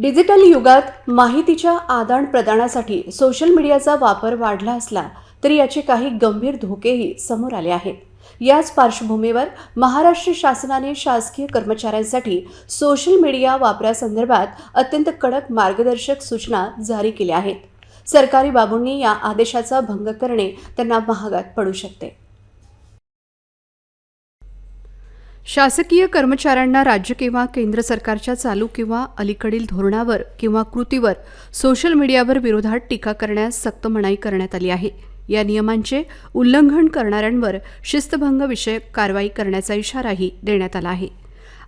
Digital युगात माहितीच्या आदान प्रदानासाठी सोशल मीडियाचा वापर वाढला असला तरी याचे काही गंभीर धोकेही समोर आले आहेत. याच पार्श्वभूमीवर महाराष्ट्र शासनाने शासकीय कर्मचाऱ्यांसाठी सोशल मीडिया वापरासंदर्भात अत्यंत कडक मार्गदर्शक सूचना जारी केल्या आहेत. सरकारी बाबूंनी या आदेशाचा भंग करणे त्यांना महागात पडू शकते. शासकीय कर्मचाऱ्यांना राज्य किंवा केंद्र सरकारच्या चालू किंवा अलीकडील धोरणावर किंवा कृतीवर सोशल मीडियावर विरोधात टीका करण्यास सक्त मनाई करण्यात आली आहे. या नियमांचे उल्लंघन करणाऱ्यांवर शिस्तभंग विषयक कारवाई करण्याचा इशाराही देण्यात आला आहे.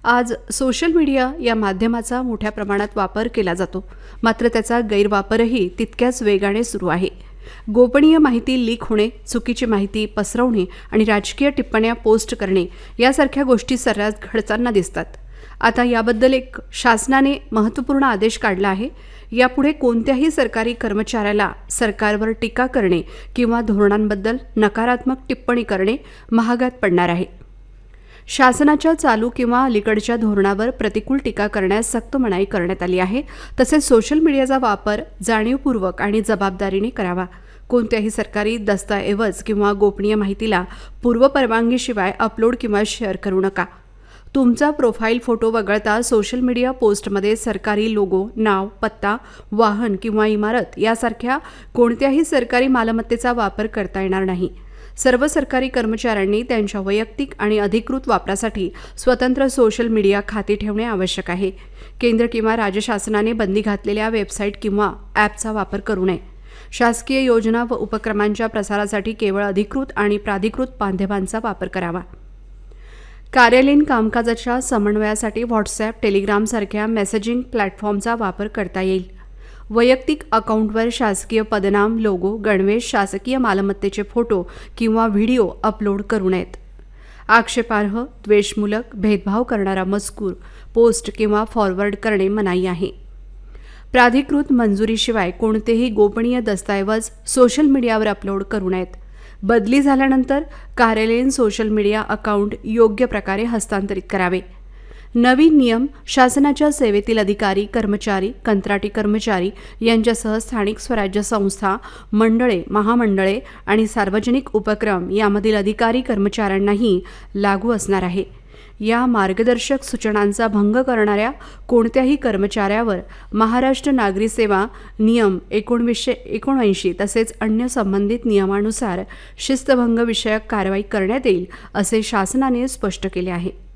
आज सोशल मीडिया या माध्यमाचा मोठ्या प्रमाणात वापर केला जातो. मात्र त्याचा गैरवापरही तितक्याच वेगाने सुरू आहे. गोपनीय माहिती लीक होणे चुकीची माहिती पसरवणे आणि राजकीय टिप्पण्या पोस्ट करणे यासारख्या गोष्टी सर्रास घडताना दिसतात. आता याबद्दल एक शासनाने महत्त्वपूर्ण आदेश काढला आहे. यापुढे कोणत्याही सरकारी कर्मचाऱ्याला सरकारवर टीका करणे किंवा धोरणांबद्दल नकारात्मक टिप्पणी करणे महागात पडणार आहे. शासनाच्या चालू किंवा अलीकडच्या धोरणावर प्रतिकूल टीका करण्यास सक्त मनाई करण्यात आली आहे. तसेच सोशल मीडियाचा वापर जाणीवपूर्वक आणि जबाबदारीने करावा. कोणत्याही सरकारी दस्तऐवज किंवा गोपनीय माहितीला पूर्वपरवानगीशिवाय अपलोड किंवा शेअर करू नका. तुमचा प्रोफाईल फोटो वगळता सोशल मीडिया पोस्टमध्ये सरकारी लोगो नाव पत्ता वाहन किंवा इमारत यासारख्या कोणत्याही सरकारी मालमत्तेचा वापर करता येणार नाही. सर्व सरकारी कर्मचाऱ्यांनी त्यांच्या वैयक्तिक आणि अधिकृत वापरासाठी स्वतंत्र सोशल मीडिया खाती ठेवणे आवश्यक आहे. केंद्र किंवा राज्य शासनाने बंदी घातलेल्या वेबसाईट किंवा ॲपचा वापर करू नये. शासकीय योजना व उपक्रमांच्या प्रसारासाठी केवळ अधिकृत आणि प्राधिकृत बांधवांचा वापर करावा. कार्यालयीन कामकाजाच्या समन्वयासाठी व्हॉट्सॲप टेलिग्रामसारख्या मेसेजिंग प्लॅटफॉर्मचा वापर करता येईल. वैयक्तिक अकाउंटवर शासकीय पदनाम लोगो गणवेश शासकीय मालमत्तेचे फोटो किंवा व्हिडिओ अपलोड करू नयेत. आक्षेपार्ह द्वेषमूलक भेदभाव करणारा मजकूर पोस्ट किंवा फॉरवर्ड करणे मनाई आहे. प्राधिकृत मंजुरीशिवाय कोणतेही गोपनीय दस्तऐवज सोशल मीडियावर अपलोड करू नयेत. बदली झाल्यानंतर कार्यालयीन सोशल मीडिया अकाउंट योग्य प्रकारे हस्तांतरित करावे. नवीन नियम शासनाच्या सेवेतील अधिकारी कर्मचारी कंत्राटी कर्मचारी यांच्यासह स्थानिक स्वराज्य संस्था मंडळे महामंडळे आणि सार्वजनिक उपक्रम यामधील अधिकारी कर्मचाऱ्यांनाही लागू असणार आहे. या मार्गदर्शक सूचनांचा भंग करणाऱ्या कोणत्याही कर्मचाऱ्यावर महाराष्ट्र नागरी सेवा नियम एकोणवीसशे एकोणऐंशी तसेच अन्य संबंधित नियमानुसार शिस्तभंग विषयक कारवाई करण्यात येईल असे शासनाने स्पष्ट केले आहे.